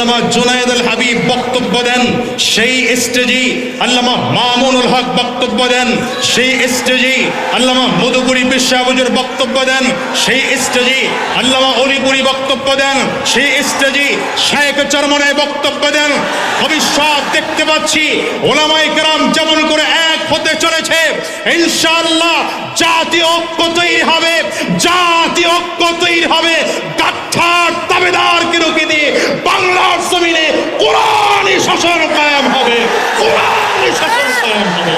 আল্লামা জুনায়দ আল হাবিব বক্তব্য দেন, সেই স্টেজেই আল্লামা মামুনুল হক বক্তব্য দেন, সেই স্টেজেই আল্লামা মধুপুরী বিশ্বাবুজুর বক্তব্য দেন, সেই স্টেজেই আল্লামা অলিপুরি বক্তব্য দেন, সেই স্টেজেই শেখ চরমনে বক্তব্য দেন। ভবিষ্যৎ দেখতে পাচ্ছি ওলামাই কেরাম যেমন করে এক হতে চলেছে। ইনশাআল্লাহ জাতীয় ঐক্য তৈরি হবে জাতীয় ঐক্য তৈরি হবে। গাঠার তাবেদারকে রুখে দিয়ে বাংলার জমিনে কোরআনই শাসন কায়েম হবে, কোরআনই শাসন কায়েম হবে।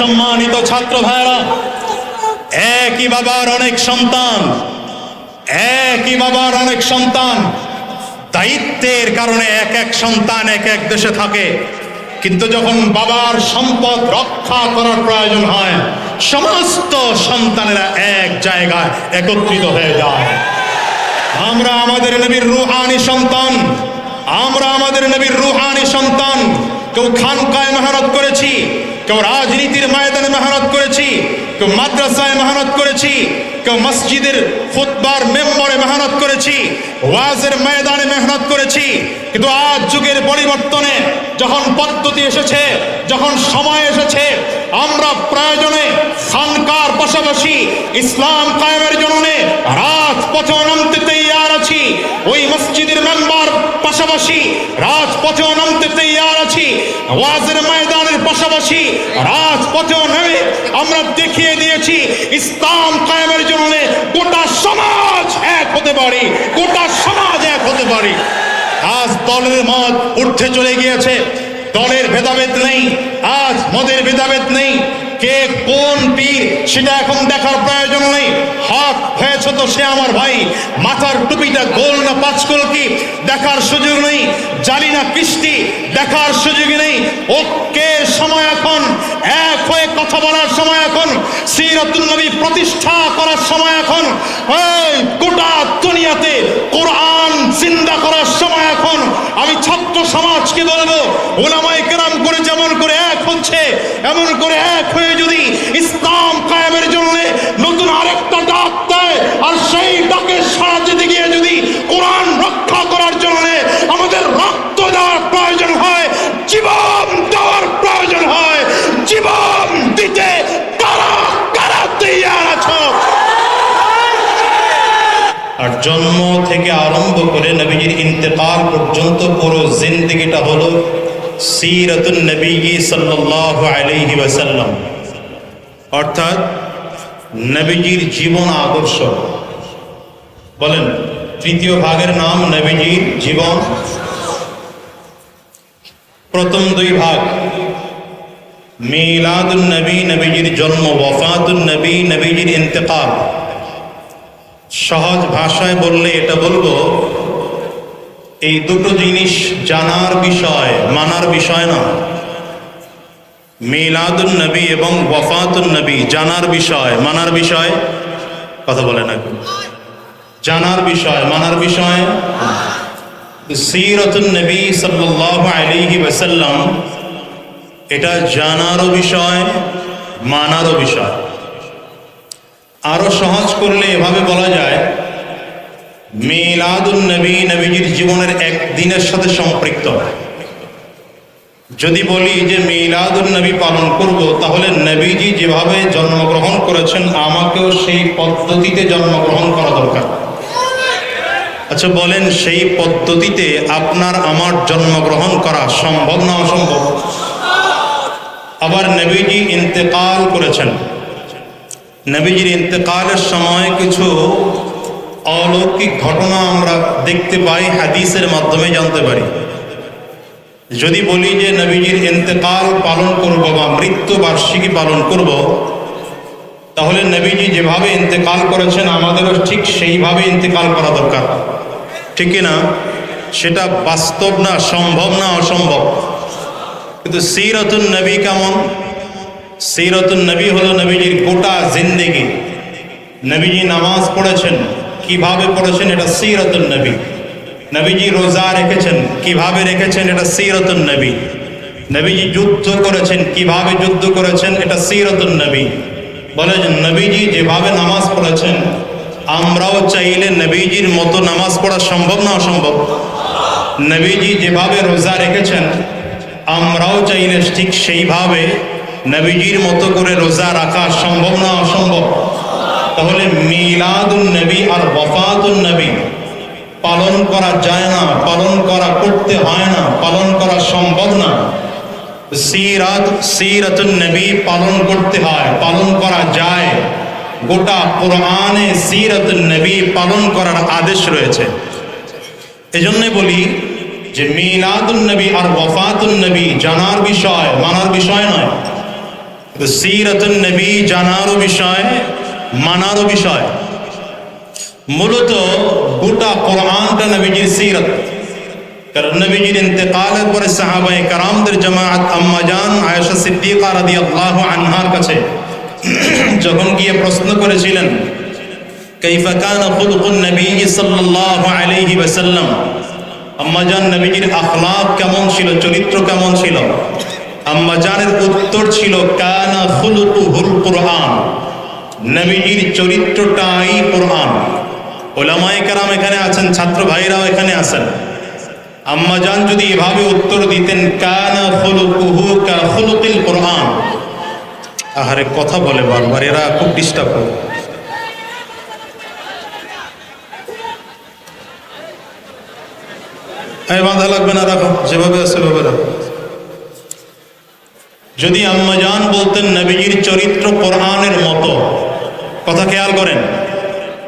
সম্মানিত ছাত্র ভাইরা একই বাবার অনেক সন্তান। একই বাবার অনেক সন্তান। দায়িত্বের কারণে এক এক সন্তান এক এক দেশে থাকে। কিন্তু যখন বাবার সম্পদ রক্ষা করার প্রয়োজন হয়, সমস্ত সন্তানেরা এক জায়গায় একত্রিত হয়ে যায়। আমরা আমাদের নবীর রুহানি সন্তান। আমরা আমাদের নবীর রুহানি সন্তান। কেউ খানকায় মেহনত করেছি, কেউ রাজনীতির ময়দানে মেহনত করেছি। কেউ মাদ্রাসায় মেহনত করেছি কেউ মসজিদের ফুটবার মেম্বরে মেহনত করেছি, ওয়াজের ময়দানে মেহনত করেছি। কিন্তু আজ যুগের পরিবর্তনে যখন পদ্ধতি এসেছে, যখন সময় এসেছে আমরা প্রয়োজনে খানকার পাশাপাশি ইসলাম কায়েমের জন্য রাজপথে নামতে তৈয়ার আছি। ওই মসজিদের মেম্বার পাশাপাশি রাজপথেও নামতে তৈয়ার আছি। ওয়াজের ময়দানের পাশাপাশি রাজপথেও নেমে আমরা দেখিয়ে দিয়েছি, ইসলাম কায়েমের জন্য গোটা সমাজ এক হতে পারি, গোটা সমাজ এক হতে পারি। আজ দলের মত ঊর্ধ্বে চলে গিয়েছে। দলের ভেদাভেদ নেই, আজ মদের ভেদাভেদ নেই। কে কোন পীর, সেটা এখন দেখার প্রয়োজন নেই। হক হয়েছে তো সে আমার ভাই? মাথার টুপিটা গোল না পাঁচকোল কি? দেখার সুযোগ নেই। জালি না কৃষ্টি, দেখার সুযোগ নেই। ওকে, সময় এখন। এক হয়ে কথা বলার সময় এখন। সিরাতুল নবী প্রতিষ্ঠা করার সময় এখন। গোটা দুনিয়াতে কোরআন জিন্দা করার সময় এখন। আমি ছাত্র সমাজকে বলব ওলামাই কেরাম করে যেমন করে এক হচ্ছে, এমন করে এক হয়ে যদি ইসলাম কায়েমের জন্য নতুন আরেকটা ডাক দেয় আর সেই ডাকে সাড়া দিতে গিয়ে যদি কোরআন রক্ষা করার জন্য আমাদের রক্ত দেওয়ার প্রয়োজন হয় জীবন দেওয়ার প্রয়োজন হয় জীবন দিতে কারা কারা তৈয়ার আছো আর জন্ম থেকে আরম্ভ করে নবীজির ইন্তেকাল পর্যন্ত পুরো জিন্দগিটা হলো সিরাতুন নবী সাল্লাল্লাহু আলাইহি ওয়াসাল্লাম। অর্থাৎ নবীজির জীবন আদর্শ। বলেন, তৃতীয় ভাগের নাম নবীজির জীবন। প্রথম দুই ভাগ, মিলাদুন নবী, নবীজির জন্ম, ওয়াফাতুন নবী, নবীজির ইন্তেকাল। সহজ ভাষায় বললে এটা বলব এই দুটো জিনিস জানার বিষয়, মানার বিষয় না। মিলাদুন নবী এবং ওয়াফাতুন নবী, জানার বিষয়, মানার বিষয়? কথা বলে না জানার বিষয়, মানার বিষয়? সিরতুন নবী সাল্লাল্লাহু আলাইহি ওয়াসাল্লাম, এটা জানারও বিষয়, মানারও বিষয়। আরও সহজ করলে এভাবে বলা যায় মিলাদুন নবী নবীজির জীবনের একদিনের সাথে সম্পৃক্ত। যদি বলি যে মিলাদুন নবী পালন করব, তাহলে নবীজি যেভাবে জন্মগ্রহণ করেছেন, আমাকেও সেই পদ্ধতিতে জন্মগ্রহণ করা দরকার। আচ্ছা বলেন সেই পদ্ধতিতে আপনার আমার জন্মগ্রহণ করা সম্ভব না অসম্ভব? আবার নবীজি ইন্তেকাল করেছেন। নবীজির ইন্তেকালের সময় কিছু অলৌকিক ঘটনা আমরা দেখতে পাই, হাদিসের মাধ্যমে জানতে পারি। যদি বলি যে নবীজির ইন্তেকাল পালন করব বা মৃত্যু বার্ষিকী পালন করব, তাহলে নবীজি যেভাবে ইন্তেকাল করেছেন, আমাদেরও ঠিক সেইভাবে ইন্তেকাল করা দরকার। ঠিক না সেটা বাস্তব না, সম্ভব না অসম্ভব? কিন্তু সিরতুন নবী কেমন? সিরতুন নবী হলো নবীজির গোটা জিন্দেগি। নবীজি নামাজ পড়েছেন। কীভাবে পড়েছেন এটা সিরতুন নবী। নবীজি রোজা রেখেছেন, কীভাবে রেখেছেন এটা সিরতুন নবী। নবীজি যুদ্ধ করেছেন, কীভাবে যুদ্ধ করেছেন এটা সিরতুন নবী। বলে যে নবীজি যেভাবে নামাজ পড়েছেন, আমরাও চাইলে নবীজির মতো নামাজ পড়া সম্ভব না অসম্ভব? নবীজি যেভাবে রোজা রেখেছেন, আমরাও চাইলে ঠিক সেইভাবে নবীজির মতো করে রোজা রাখা সম্ভব না অসম্ভব? তাহলে মিলাদুন নবী আর ওয়াফাতুন নবী পালন করা যায় না, পালন করা করতে হয় না, পালন করা সম্ভব না। সিরাত, সিরাতুন নবী পালন করতে হয়, পালন করা যায়। গোটা কোরআনে সিরাতুন নবী পালন করার আদেশ রয়েছে। এজন্যই বলি যে মিলাদুন নবী আর ওয়াফাতুন নবী জানার বিষয়, মানার বিষয় নয়। সিরাতুন নবী জানারও বিষয় মানারও বিষয়। মূলত গোটা কোরআনটা নবীজির সিরত। আম্মাজান কাছে যখন গিয়ে প্রশ্ন করেছিলেন, কাইফা কানা আম্মাজান নবীজির কেমন ছিল? চরিত্র কেমন ছিল? আম্মাজানের উত্তর ছিল, কানা খুলুকুহুল কুরআন। নবীজির চরিত্রটাই কোরআন। ওলামায়ে কেরাম এখানে আছেন, ছাত্র ভাইরাও এখানে আছেন। আম্মাজান যদি এভাবে উত্তর দিতেন, কানা খুলুকুহু কা কোরআন। আহারে, কথা বলে বারবার, এরা খুব ডিস্টার্ব করে। এই বাঁধা লাগবে না রাখো যেভাবে আছে সেভাবে রাখো। যদি আম্মাজান বলতেন, নবীজির চরিত্র কোরআনের মতো কথা খেয়াল করেন।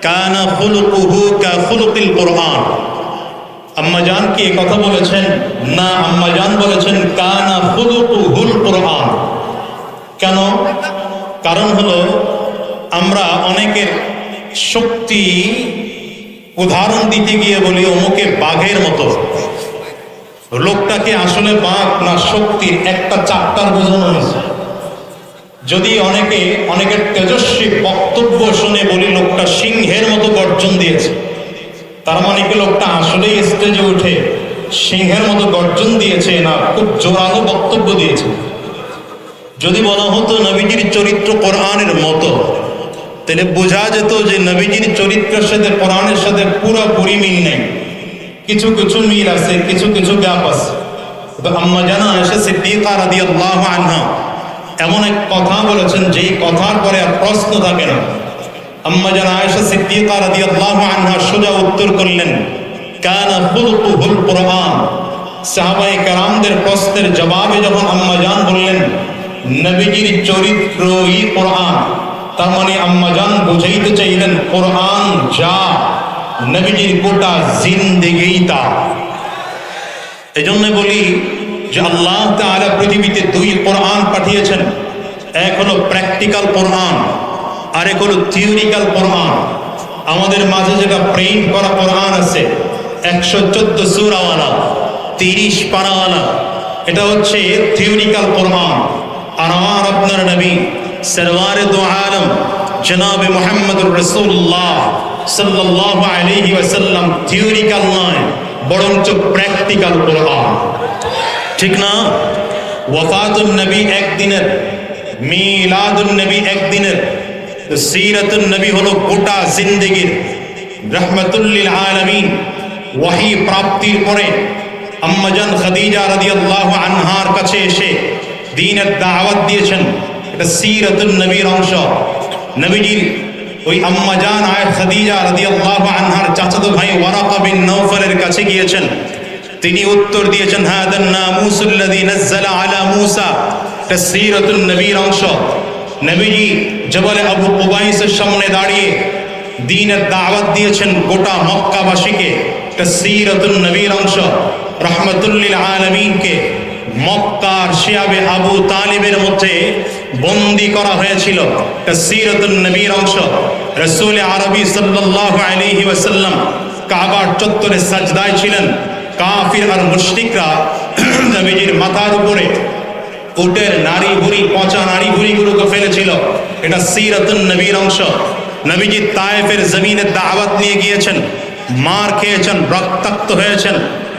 কানা খুলুকুহু কা খুলুকিল কোরআন। আম্মাজান কি কথা বলেছেন? না আম্মাজান বলেছেন, কানা খুলুকুহুল কোরআন। কেন? কারণ হলো, আমরা অনেকের শক্তি উদাহরণ দিতে গিয়ে বলি অমুকে বাঘের মতো। লোকটাকে আসলে বাঘ না শক্তির একটা চারটার বোঝানো হয়েছে। যদি অনেকে, অনেকের তেজস্বী বক্তব্য শুনে বলি, লোকটা সিংহের মতো গর্জন দিয়েছে। তার মানে কি লোকটা আসলেই স্টেজে উঠে সিংহের মতো গর্জন দিয়েছে না, খুব জোরালো বক্তব্য দিয়েছে। যদি বলা হতো নবীজির চরিত্র কোরআনের মতো, তাহলে বোঝা যেত যে নবীজির চরিত্রের সাথে, কোরআনের সাথে পুরোপুরি মিল নেই। কিছু কিছু মিল আছে, কিছু কিছু গ্যাপ আছে। তো আম্মা জানা এসে সিদ্দিকা রাদিয়াল্লাহু আনহা এমন এক কথা বলেছেন, যেই কথার পরে আর প্রশ্ন থাকে না। আম্মা জানা আয়েশা সিদ্দিকা আনহা সোজা উত্তর করলেন, কানা খুলকুহুল কোরআন। সাহাবায়ে কেরামদের প্রশ্নের জবাবে যখন আম্মা জান বললেন, নবীজির চরিত্রই কোরআন। তার মানে আম্মা জান বুঝাইতে চাইলেন, কোরআন যা, নবীজির গোটা জিন্দেগি তা। এজন্য বলি যে আল্লাহ তাআলা পৃথিবীতে দুই কোরআন পাঠিয়েছেন। এক হলো প্র্যাকটিক্যাল কোরআন আর এক হলো থিওরিক্যাল কোরআন। আমাদের মাঝে যেটা প্রিন্ট করা কোরআন আছে, একশো চোদ্দ সুরাওয়ালা, তিরিশ পারাওয়ালা, এটা হচ্ছে থিওরিক্যাল কোরআন। আর আমার আপনার নবী সরওয়ারে দো আলম, জনাবে মোহাম্মদুর রসুল্লাহ সাল্লাল্লাহু আলাইহি ওয়াসাল্লাম, থিওরিক্যাল নয়, বরঞ্চ প্র্যাকটিক্যাল কোরআন। ঠিক না? ওয়াফাতুন নবী একদিনের, মিলাদুন নবী একদিনের, সিরাতুন নবী হলো গোটা জিন্দেগির, রহমতুল্লিল আলামিন, ওয়াহি প্রাপ্তির পরে আম্মাজান খাদিজা রাদিয়াল্লাহু আনহার কাছে এসে দ্বীনের দাওয়াত দিয়েছেন। এটা সিরাতুন নবীর অংশ। নবীজির ওই আম্মাজান আয় খাদিজা রাদিয়াল্লাহু আনহার চাচাতো ভাই ওয়ারাকা বিন নওফলের কাছে গিয়েছেন। তিনি উত্তর দিয়েছেন, হাদান নামুসুল্লাযী নাযালা আলা মূসা। তাসসীরাতুন নবীর অংশ। নবীজি জবলে আবু কুবাইসের সামনে দাঁড়িয়ে দ্বীনের দাওয়াত দিয়েছেন গোটা মক্কাবাসীকে। তাসসীরাতুন নবীর অংশ। রহমাতুল্লিল আলামিনকে মক্কার শিয়াবে আবু তালিবের মধ্যে বন্দি করা হয়েছিল। তাসসীরাতুন নবীর অংশ। রাসূল আরবি সাল্লাল্লাহু আলাইহি ওয়াসাল্লাম কাবার চত্বরে সাজদায় ছিলেন। কাফির আর মুশরিকরা নবীজির মাথার উপরে উটের নারী ভুড়ি, পচা নারী ভুড়িগুলোকে ফেলেছিল। এটা সিরাতুন নবীর অংশ। নবীজি তায়েফের জমিনে দাওয়াত নিয়ে গিয়েছেন, মার খেয়েছেন, রক্তাক্ত হয়েছেন।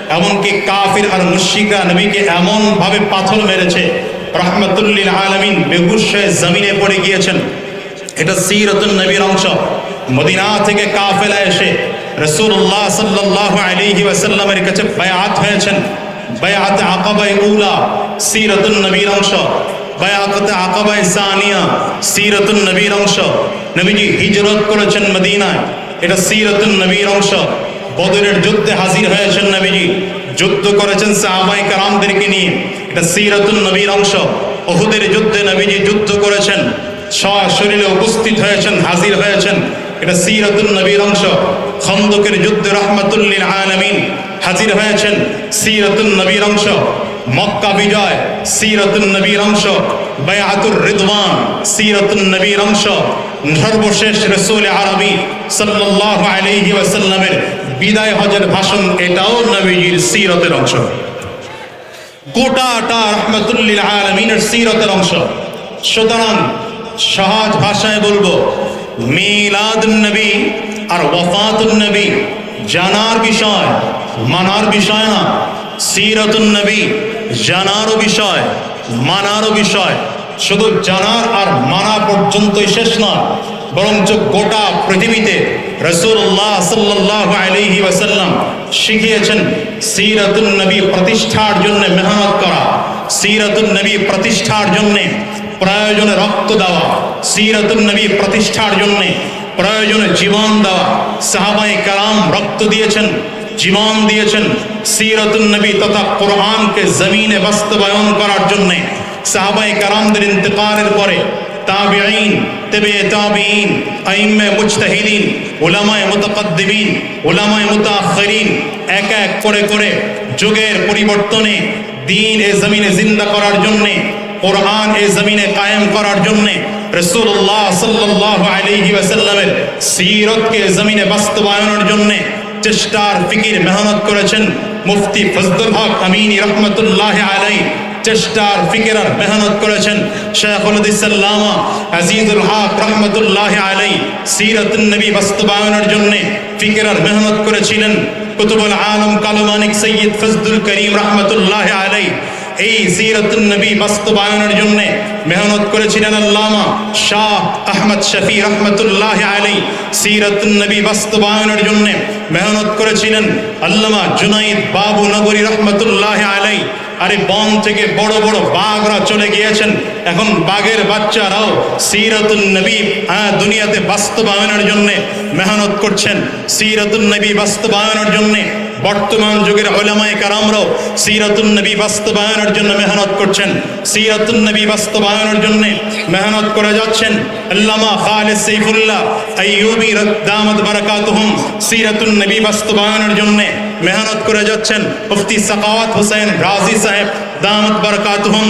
এমনকি কাফির আর মুশরিকরা নবীকে এমন ভাবে পাথর মেরেছে, রহমতুল্লিল আলমিন হয়ে জমিনে পড়ে গিয়েছেন। এটা সিরতুন নবীর অংশ। মদিনা থেকে কাফেলা এসে রসুল্লাহ সাল্লাহ আলাইহি ওয়াসাল্লামের কাছে বায়াত হয়েছেন। বায়াত আকাবাই উলা, সিরতুন নবীর অংশ। বায়াত আকাবাই সানিয়া, সিরতুন নবীর অংশ। নবীজি হিজরত করেছেন মদিনায়। এটা সিরতুন নবীর অংশ। বদরের যুদ্ধে হাজির হয়েছেন নবীজি। যুদ্ধ করেছেন সাহাবাই কারামদেরকে নিয়ে। এটা সিরাতুন নবীর অংশ। ওহুদের যুদ্ধে নবীজি যুদ্ধ করেছেন। শরীরে উপস্থিত হয়েছেন, হাজির হয়েছেন। এটা সিরাতুন নবীর অংশ। খন্দকের যুদ্ধে রহমতুল্লিল আলমিন হাজির হয়েছেন সিরাতুন নবীর অংশ। মক্কা বিজয়, সিরাতুন নবীর অংশ। বায়াতুর রিদওয়ান, সিরাতুন নবীর অংশ। সর্বশেষ রসুল আরবি সাল্লাল্লাহু আলাইহি ওয়াসাল্লামের বিদায় হজের ভাষণ এটাও নবীজির সিরতের অংশ। গোটাটা রহমতুল্লিল আলমিনের সিরতের অংশ। সুতরাং সহজ ভাষায় বলব মিলাদ আর নবী জানার বিষয়, মানার বিষয় না। সিরতুন নবী জানারও বিষয়, মানারও বিষয়। শুধু জানার আর মানা পর্যন্তই শেষ নয় বরঞ্চ গোটা পৃথিবীতে রসুল্লাহ সাল্লাহ আলহি ওয়াসাল্লাম শিখিয়েছেন সিরাতুন নবী প্রতিষ্ঠার জন্য মেহনত করা। সিরাতুন নবী প্রতিষ্ঠার জন্য প্রয়োজনে রক্ত দেওয়া, সিরাতুন নবী প্রতিষ্ঠার জন্য প্রয়োজনে জীবন দেওয়া। সাহাবাই কালাম রক্ত দিয়েছেন, জীবন দিয়েছেন সিরাতুন নবী তথা কোরআনকে জমিনে বাস্তবায়ন করার জন্যে। সাহাবাই কালামদের ইন্তকালের পরে তাবিঈন, তবে তাবিঈন, আইম্মে মুজতাহিদিন, উলামায়ে মুতাকাদ্দিমিন উলামায়ে মুতাআখিরিন এক এক করে করে যুগের পরিবর্তনে দিন এ জমিনে জিন্দা করার জন্য কোরআন এ জমিনে কায়েম করার জন্য রাসূলুল্লাহ সাল্লাল্লাহু আলাইহি ওয়াসাল্লামের সিরতকে জমিনে বাস্তবায়নের জন্য চেষ্টার ফিকির মেহনত করেছেন মুফতি ফজলুল হক আমিনী রহমতুল্লাহ আলাইহি। চেষ্টার ফিকির আর মেহনত করেছেন শেখুল ইসলামা আজিজুল হক রহমতুল্লাহ আলাই সিরাতুন নবী বাস্তবায়নের জন্য ফিকির আর মেহনত করেছিলেন কুতুবুল আলম কালমানিক সৈয়দ ফজদুল করিম রহমতুল্লাহ আলাই এই সিরাতুন নবী বাস্তবায়নের জন্য মেহনত করেছিলেন আল্লামা শাহ আহমদ শফি রহমতুল্লাহ আলাই সিরাতুন নবী বাস্তবায়নের জন্য মেহনত করেছিলেন আল্লামা জুনাইদ বাবু নগরী রহমতুল্লাহ আলাই আরে বন থেকে বড় বড় বাঘরা চলে গিয়েছেন। এখন বাঘের বাচ্চারাও সিরাতুল নবী হ্যাঁ দুনিয়াতে বাস্তবায়নের জন্য মেহনত করছেন। সিরাতুল নবী বাস্তবায়নের জন্য বর্তমান যুগের ওলামায়ে কারামরাও সিরাতুন নবী বাস্তবায়নের জন্য মেহনত করছেন। সিরাতুন নবী বাস্তবায়নের জন্য মেহনত করে যাচ্ছেন। আল্লামা খালিদ সাইফুল্লাহ আইয়ুবী দামাত বারাকাতুহুম সিরাতুন নবী বাস্তবায়নের জন্য। মেহনত করে যাচ্ছেন মুফতি সাকাওয়াত হোসেন রাজি সাহেব, দামত বরকাতুহুম,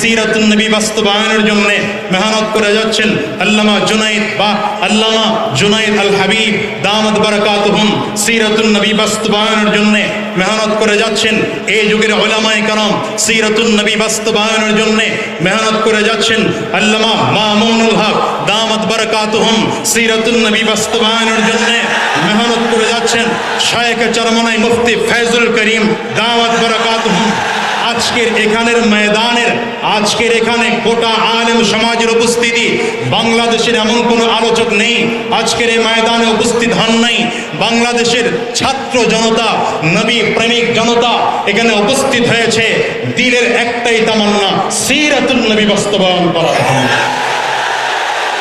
সিরাতুন নবী বাস্তবায়নের জন্য মেহনত করে যাচ্ছেন আল্লামা জুনাইদ বা আল্লামা জুনাইদ আল হাবিব, দামত বরকাতুহুম, সিরাতুন নবী বাস্তবায়নের জন্য মেহনত করে যাচ্ছেন এই যুগের ওলামায় কারাম সিরাতুন নবী বাস্তবায়নের জন্য মেহনত করে যাচ্ছেন। আল্লামা মামুনুল হক দামত বরকাতুহুম সিরাতুন নবী বাস্তবায়নের জন্য মেহনত করে যাচ্ছেন। শায়েখ চরমনাই মুফতি ফয়জুল করিম দামত বরকাতুহুম আজকের এখানের ময়দানের, আজকের এখানে গোটা আলেম সমাজের উপস্থিতি, বাংলাদেশের এমন কোনো আলোচক নেই, আজকের এই ময়দানে উপস্থিত হন নাই। বাংলাদেশের ছাত্র জনতা, নবী প্রেমিক জনতা এখানে উপস্থিত হয়েছে। দিলের একটাই তামান্না সিরাতুল নবী বাস্তবায়ন জন্য।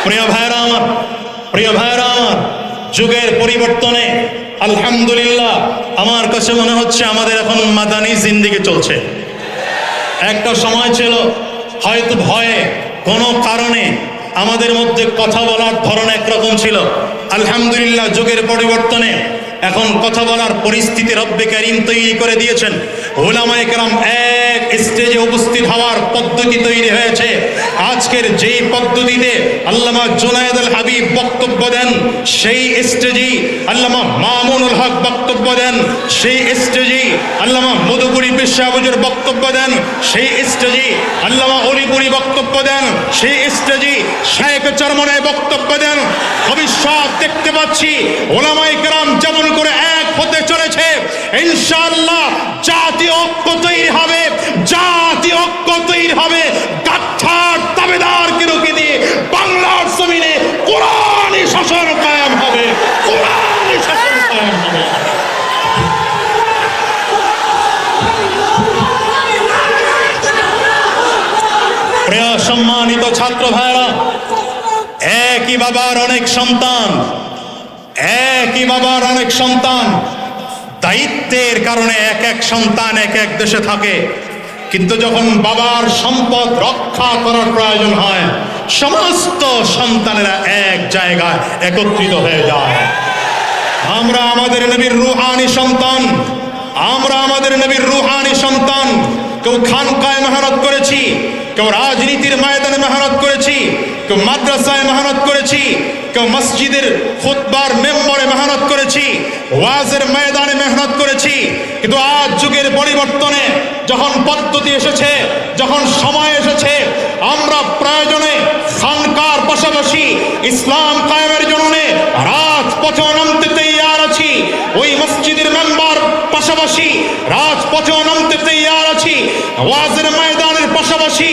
প্রিয় ভাইরা আমার, প্রিয় ভাইরা আমার, যুগের পরিবর্তনে আলহামদুলিল্লাহ, আমার কাছে মনে হচ্ছে আমাদের এখন মাদানি জিন্দিগি চলছে। একটা সময় ছিল, হয়তো ভয়ে, কোনো কারণে আমাদের মধ্যে কথা বলার ধরন একরকম ছিল। আলহামদুলিল্লাহ, যুগের পরিবর্তনে এখন কথা বলার পরিস্থিতি রব্বে ক্যারিম তৈরি করে দিয়েছেন। হোলামায় কেরাম এক স্টেজে উপস্থিত হওয়ার পদ্ধতি তৈরি হয়েছে। আজকের যেই পদ্ধতিতে আল্লামা জুনায়দ আল হাবিব বক্তব্য দেন, সেই স্টেজেই আল্লামা মামুনুল হক বক্তব্য দেন, সেই স্টেজেই আল্লামা মধুপুরি পেশাবুজুর বক্তব্য দেন, সেই স্টেজেই আল্লামা অলিপুরি বক্তব্য দেন, সেই স্টেজেই শেখ চরমনায় বক্তব্য দেন। ভবিষ্যৎ দেখতে পাচ্ছি ওলামাই কেরাম যেমন করে হতে চলেছে। ইনশাআল্লাহ জাতীয় ঐক্য তৈরি হবে জাতীয় ঐক্য তৈরি হবে। গাঠার দাবেদারকে রুখে দিয়ে বাংলার জমিনে শাসন কায়েম হবে কোরআনী শাসন কায়েম হবে। সম্মানিত ছাত্র ভাইরা একই বাবার অনেক সন্তান। একই বাবার অনেক সন্তান। দায়িত্বের কারণে এক এক সন্তান এক এক দেশে থাকে। কিন্তু যখন বাবার সম্পদ রক্ষা করার প্রয়োজন হয়, সমস্ত সন্তানেরা এক জায়গায় একত্রিত হয়ে যায়। আমরা আমাদের নবীর রুহানি সন্তান। আমরা আমাদের নবীর রুহানি সন্তান। কেউ খানকায় মেহনত করেছি, কেউ রাজনীতির ময়দানে মেহনত করেছি, কেউ মাদ্রাসায় মেহনত করেছি, কেউ মসজিদের খুতবার মেম্বরে মেহনত করেছি, ওয়াজের ময়দানে মেহনত করেছি। কিন্তু আজ যুগের পরিবর্তনে যখন পদ্ধতি এসেছে, যখন সময় এসেছে, আমরা প্রয়োজনে খানকার পাশাপাশি ইসলাম কায়েমের জন্য রাজপথে নামতে তৈয়ার আছি ওই মসজিদের মেম্বার পাশাপাশি রাজপথেও নামতে তৈয়ার আছি ওয়াজের ময়দানের পাশাপাশি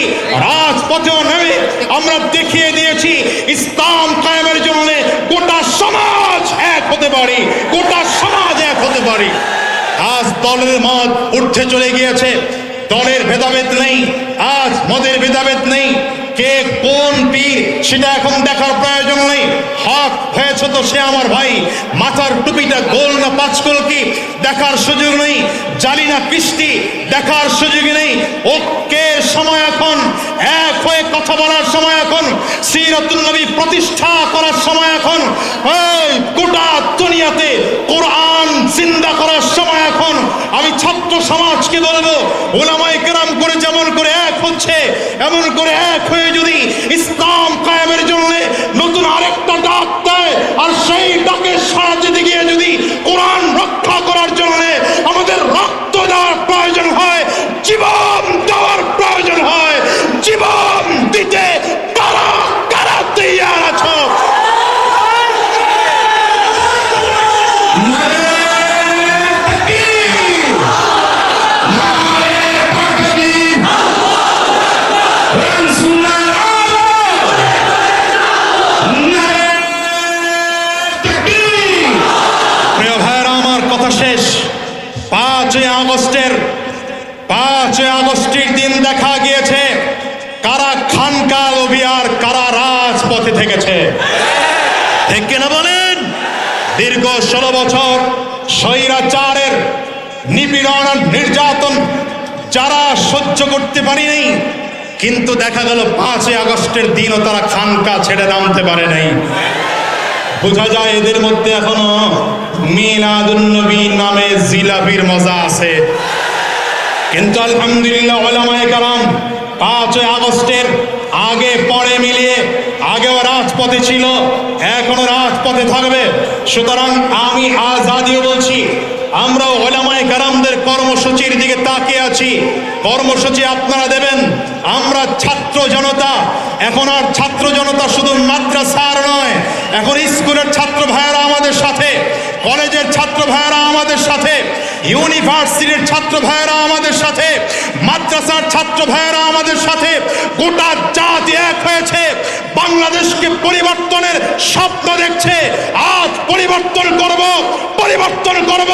রাজপথেও নেমে আমরা দেখিয়ে দিয়েছি, ইসলাম কায়েমের জন্য গোটা সমাজ এক হতে পারি, গোটা সমাজ এক হতে পারি। আজ দলের মত উঠে চলে গিয়েছে, দলের ভেদাভেদ নেই, আজ মদের ভেদাভেদ নেই, কে কোন পীর, সেটা এখন দেখার প্রয়োজন নেই। হক হয়েছে তো সে আমার ভাই। মাথার টুপিটা গোল না পাঁচকোল কি? দেখার সুযোগ নেই। জালি না কৃষ্টি দেখার সুযোগ নেই। ওকে, সময় এখন। এক হয়ে কথা বলার সময় এখন সিরাতুল নবী প্রতিষ্ঠা করার সময় এখন, এই গোটা দুনিয়াতে কোরআন জিন্দা করার সময় এখন। আমি ছাত্র সমাজকে বলব ওলামাই কেরাম করে যেমন করে এক হচ্ছে, এমন করে এক হয়ে যদি ইসলাম কায়েমের জন্য নতুন আরেকটা ডাক দেয়, আর সেই ডাকে সাড়া দিতে গিয়ে যদি কোরআন দীর্ঘ ষোলো বছর স্বৈরাচারের নিপীড়ন নির্যাতন যারা সহ্য করতে পারিনি, কিন্তু দেখা গেল পাঁচই আগস্টের দিনও তারা খানকা ছেড়ে নামতে পারে নাই। বোঝা যায় এদের মধ্যে এখনও মিলাদুন্নবী নামে জিলাপির মজা আছে। কিন্তু আলহামদুলিল্লাহ ওলামায়ে কারাম, পাঁচই আগস্টের আগে পরে মিলিয়ে আগেও রাজপথে ছিল, এখনও রাজপথে থাকবে। সুতরাং আমি আজাদিও বলছি আমরা ওলামায় কারামদের কর্মসূচির দিকে তাকিয়ে আছি। কর্মসূচি আপনারা দেবেন, আমরা ছাত্র জনতা। এখন আর ছাত্র জনতা শুধু মাদ্রাসার নয়, এখন স্কুলের ছাত্র ভাইয়েরা আমাদের সাথে, কলেজের ছাত্র ভাইয়েরা আমাদের সাথে, ইউনিভার্সিটির ছাত্র ভাইয়েরা আমাদের সাথে, মাদ্রাসার ছাত্র ভাইয়েরা আমাদের সাথে, গোটা জাতি এক হয়েছে। বাংলাদেশকে পরিবর্তনের স্বপ্ন দেখছে। আজ পরিবর্তন করব পরিবর্তন করব,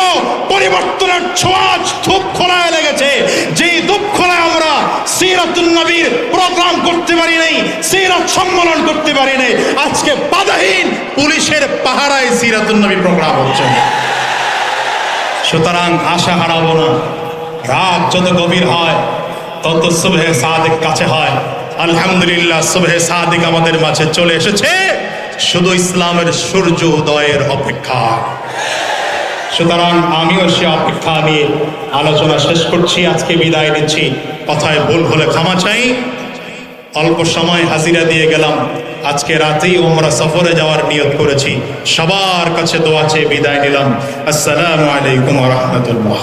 পরিবর্তনের ছোঁয়াচ ধূপ খোলায় লেগেছে। যেই ধূপ খোলায় আমরা সিরাতুল নবীর প্রোগ্রাম করতে পারি নাই, সিরাত সম্মেলন করতে পারি নাই, আজকে বাধাহীন পুলিশের পাহারায় সিরাতুল নবী প্রোগ্রাম হচ্ছে। সুতরাং আশা হারাবো না। রাত যত গভীর হয়, তত সুবহে সাদিক কাছে হয়। আলহামদুলিল্লাহ, সুবহে সাদিক আমাদের মাঝে চলে এসেছে। শুধু ইসলামের সূর্য উদয়ের অপেক্ষা। সুতরাং আমিও সে অপেক্ষা নিয়ে আলোচনা শেষ করছি, আজকে বিদায় নিচ্ছি। কথায় ভুল হলে ক্ষমা চাই। অল্প সময় হাজিরা দিয়ে গেলাম। আজকে রাতেই ওমরা সফরে যাওয়ার নিয়ত করেছি। সবার কাছে দোয়া চেয়ে বিদায় নিলাম। আসসালামু আলাইকুম রহমতুল্লাহ।